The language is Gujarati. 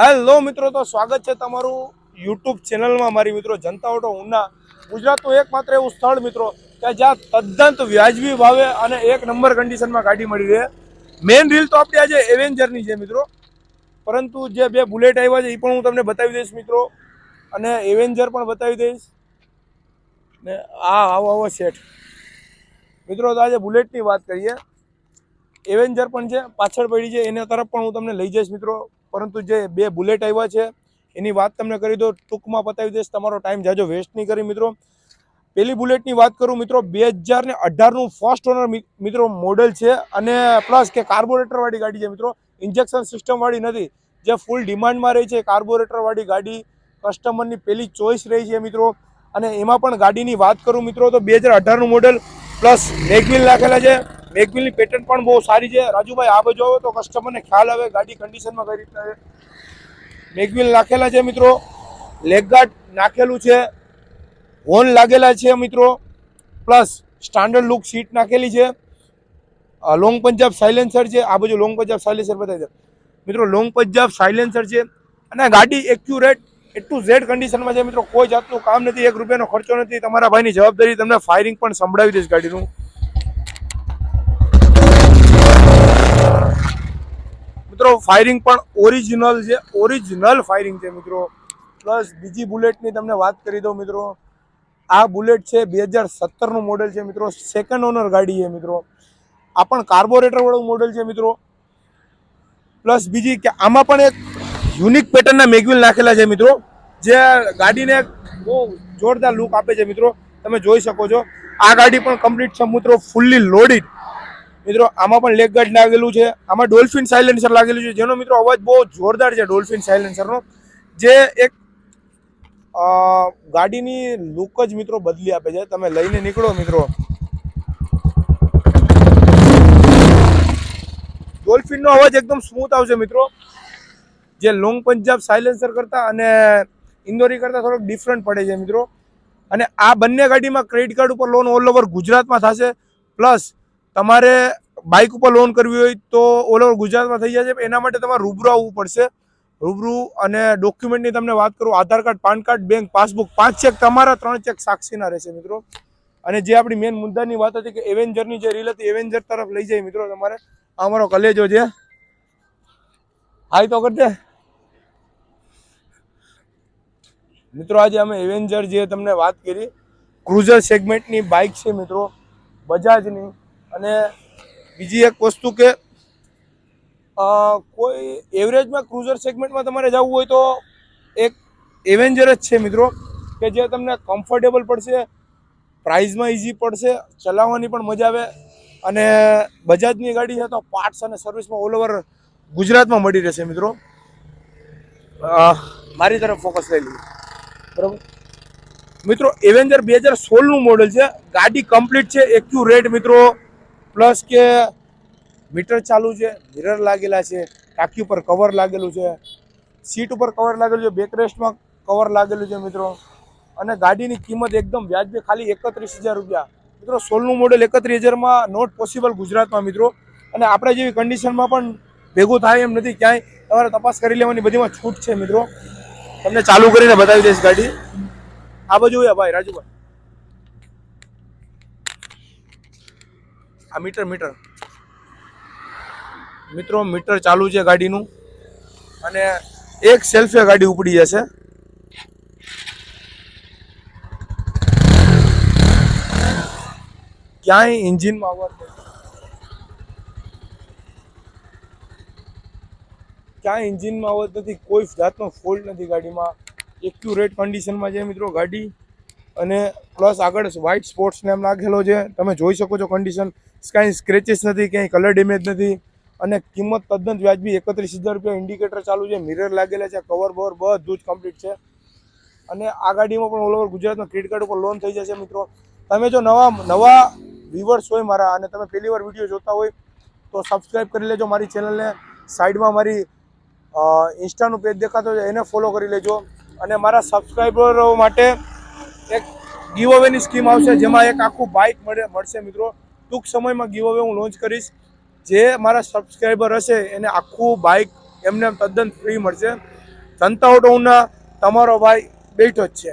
હેલો મિત્રો, તો સ્વાગત છે તમારું યુટ્યુબ ચેનલમાં મારી મિત્રો જનતા ઓટો ઉના. ગુજરાતનું એકમાત્ર એવું સ્થળ મિત્રો કે જ્યાં તદ્દન વ્યાજબી ભાવે અને એક નંબર કન્ડિશનમાં ગાડી મળી રહે. મેઇન રીલ તો આપણી આજે એવેન્જરની છે મિત્રો. પરંતુ જે બે બુલેટ આવ્યા છે એ પણ હું તમને બતાવી દઈશ મિત્રો. અને એવેન્જર પણ બતાવી દઈશ. ને આ આવો આવો સેટ મિત્રો, તો આજે બુલેટની વાત કરીએ. એવેન્જર પણ છે, પાછળ પડી છે, એના તરફ પણ હું તમને લઈ જઈશ મિત્રો. પરંતુ જે બે બુલેટ આવ્યા છે, એની વાત તમને કરી દો ટૂંકમાં પતાવી દઈશ, તમારો ટાઈમ જાજો વેસ્ટ નહીં કરી, મિત્રો. પેલી બુલેટની વાત કરું, મિત્રો, બે હજાર ને અઢારનું ફર્સ્ટ ઓનર મિત્રો મોડેલ છે અને પ્લસ કે કાર્બોરેટરવાળી ગાડી છે, મિત્રો. ઇન્જેક્શન સિસ્ટમવાળી નથી, જે ફૂલ ડિમાન્ડમાં રહી છે કાર્બોરેટરવાળી ગાડી કસ્ટમરની પેલી ચોઈસ રહી છે, મિત્રો. અને એમાં પણ ગાડીની વાત કરું, મિત્રો, તો બે હજાર અઢારનું મોડેલ પ્લસ મેગવિલ નાખેલા છે. મેગવિલની પેટર્ન પણ બહુ સારી છે. રાજુભાઈ, આ બાજુ આવે તો કસ્ટમરને ખ્યાલ આવે ગાડી કન્ડિશનમાં કઈ રીતના છે. મેગવિલ નાખેલા છે મિત્રો. લેગગાર્ડ નાખેલું છે. હોર્ન લાગેલા છે મિત્રો. પ્લસ સ્ટાન્ડર્ડ લુક સીટ નાખેલી છે. લોંગ પંજાબ સાયલેન્સર છે. આ બાજુ લોંગ પંજાબ સાયલેન્સર બતાવી દે મિત્રો લોંગ પંજાબ સાયલેન્સર છે. અને ગાડી એક્યુરેટ એટલું ઝેડ કન્ડિશનમાં છે મિત્રો, કોઈ જાતનું કામ નથી, એક રૂપિયાનો ખર્ચો નથી. તમારા ભાઈની જવાબદારી તમને ફાયરિંગ પણ સંભળાવી દઈશ ગાડીનું. મિત્રો ફાયરિંગ પણ ઓરિજિનલ છે ઓરિજિનલ ફાયરિંગ છે મિત્રો. પ્લસ બીજી બુલેટની તમને વાત કરી દઉં મિત્રો. આ બુલેટ છે બે હજાર સત્તરનું મોડેલ છે મિત્રો. સેકન્ડ ઓનર ગાડી છે મિત્રો. આ પણ કાર્બોરેટરવાળું મોડેલ છે મિત્રો. પ્લસ બીજી કે આમાં પણ એક યુનિક પેટર્નના મેગવિલ નાખેલા છે મિત્રો. જે ગાડીને બહુ જોરદાર લુક આપે છે મિત્રો. તમે જોઈ શકો છો. આ ગાડી પણ કમ્પ્લીટ છે મિત્રો ફૂલ્લી લોડિડ મિત્રો, આમાં પણ લેગ ગાર્ડ લાગેલું છે. આમાં ડોલ્ફિન સાયલેન્સર લાગેલું છે. જેનો મિત્રો અવાજ બહુ જોરદાર છે ડોલ્ફિન સાયલેન્સરનો જે એક ગાડીની લુક જ મિત્રો બદલી આપે છે. તમે લઈને નીકળો મિત્રો. ડોલ્ફિનનો અવાજ એકદમ સ્મૂથ આવશે મિત્રો. જે લોંગ પંજાબ સાયલેન્સર કરતાં અને ઇન્દોરી કરતાં થોડોક ડિફરન્ટ પડે છે મિત્રો. અને આ બંને ગાડીમાં ક્રેડિટ કાર્ડ ઉપર લોન ઓલ ઓવર ગુજરાતમાં થશે. પ્લસ તમારે બાઇક ઉપર લોન કરવી હોય તો ઓલ ઓવર ગુજરાતમાં થઈ જશે. એના માટે તમારે રૂબરૂ આવવું પડશે. રૂબરૂ અને ડોક્યુમેન્ટની તમને વાત કરું, Aadhaar card, PAN card bank passbook પાંચ ચેક, તમારા ત્રણ ચેક સાક્ષીના રહેશે મિત્રો. અને જે આપણી મેન મુદ્દાની વાત હતી કે એવેન્જરની જે રીલ હતી એવેન્જર તરફ લઈ જાય મિત્રો તમારે. અમારો કલેજો છે. હાઈ તો કરજે. મિત્રો, આજે અમે એવેન્જર જે તમને વાત કરી ક્રુઝર સેગમેન્ટની બાઇક છે મિત્રો, બજાજની. અને બીજી એક વસ્તુ કે કોઈ એવરેજમાં ક્રુઝર સેગમેન્ટમાં તમારે જવું હોય તો એક એવેન્જર જ છે મિત્રો, કે જે તમને કમ્ફર્ટેબલ પડશે પ્રાઇઝમાં ઇઝી પડશે, ચલાવવાની પણ મજા આવે. અને બજાજની ગાડી છે તો પાર્ટ્સ અને સર્વિસમાં ઓલ ઓવર ગુજરાતમાં મળી રહેશે મિત્રો. મારી તરફ ફોકસ લઈ લઈએ બરાબર? મિત્રો એવેન્જર બે હજાર સોળનું મોડેલ છે. ગાડી કમ્પ્લીટ છે. એક્યુરેટ મિત્રો. પ્લસ કે મીટર ચાલુ છે. મિરર લાગેલા છે. ટાંકી ઉપર કવર લાગેલું છે. સીટ ઉપર કવર લાગેલું છે. બેકરેસ્ટમાં કવર લાગેલું છે, મિત્રો. અને ગાડીની કિંમત એકદમ વ્યાજબી, ખાલી એકત્રીસ હજાર રૂપિયા. મિત્રો, સોળનું મોડેલ એકત્રીસ હજારમાં નોટ પોસિબલ ગુજરાતમાં, મિત્રો. અને આપણે જેવી કન્ડિશનમાં પણ ભેગું થાય એમ નથી. ક્યાંય તમારે તપાસ કરી લેવાની બધીમાં છૂટ છે, મિત્રો. તમને ચાલુ કરીને બતાવી દઈશ ગાડી. આ બાજુ હોય ભાઈ, રાજુભાઈ. આ મીટર મીટર. મિત્રો, મીટર ચાલુ છે ગાડીનું. અને એક સેલ્ફે ગાડી ઉપડી જશે. ક્યાંય એન્જિનમાં અવાજ નથી. ક્યાંય એન્જિનમાં આવત નથી, કોઈ જાતનો ફોલ્ટ નથી ગાડીમાં. એક્યુરેટ કન્ડિશનમાં છે મિત્રો ગાડી. અને પ્લસ આગળ વ્હાઇટ સ્પોર્ટ્સ નેમ લાગેલો છે. તમે જોઈ શકો છો કન્ડિશન કાંઈ સ્ક્રેચીસ નથી ક્યાંય કલર ડેમેજ નથી. અને કિંમત તદ્દન વ્યાજબી, એકત્રીસ હજાર રૂપિયા ઇન્ડિકેટર ચાલુ છે. મિરર લાગેલા છે કવર બવર બધું જ કમ્પ્લીટ છે. અને આ ગાડીમાં પણ ઓલ ઓવર ગુજરાતમાં ક્રેડિટ કાર્ડ ઉપર લોન થઈ જશે મિત્રો. તમે જો નવા નવા વ્યુઅર્સ હોય મારા, અને તમે પહેલી વાર વીડિયો જોતા હોય, તો સબસ્ક્રાઈબ કરી લેજો મારી ચેનલને સાઈડમાં મારી ઇન્સ્ટાનું પેજ દેખાતો છે એને ફોલો કરી લેજો. અને મારા સબસ્ક્રાઈબરો માટે એક ગીવ અવેની સ્કીમ આવશે, જેમાં એક આખું બાઇક મળે, મળશે મિત્રો. ટૂંક સમયમાં ગીવ અવે હું લોન્ચ કરીશ. જે મારા સબસ્ક્રાઈબર હશે, એને આખું બાઇક એમને તદ્દન ફ્રી મળશે. જનતા ઓટોના તમારો ભાઈ બેઠો જ છે.